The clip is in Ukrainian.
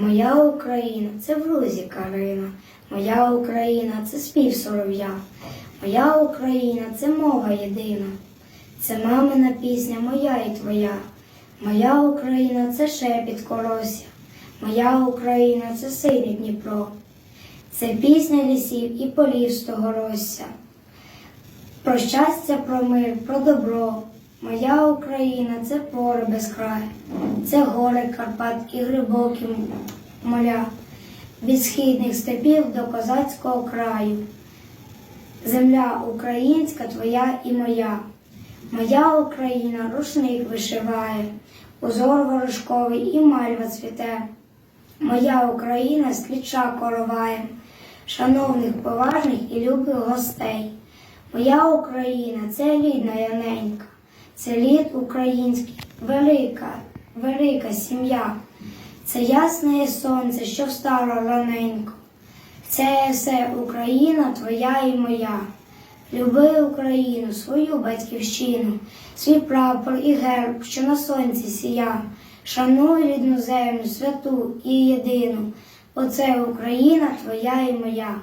Моя Україна це в лузі Карина, моя Україна це спів солов'я, моя Україна це мова єдина, це мамина пісня моя і твоя, моя Україна це шепіт колосся, моя Україна це синій Дніпро, це пісня лісів і полів стогоросся, про щастя, про мир, про добро. Моя Україна це поле без краю, це гори Карпат і глибокі моря, від східних степів до козацького краю. Земля українська твоя і моя. Моя Україна рушник вишиває, узор ворожковий і мальва цвіте. Моя Україна стріча короває, шановних, поважних і любих гостей. Моя Україна це рідна Яненька, це лід український, велика, велика сім'я. Це ясне сонце, що встало раненько. Це все Україна твоя і моя. Люби Україну, свою батьківщину, свій прапор і герб, що на сонці сія. Шануй рідну землю, святу і єдину. Оце Україна твоя і моя.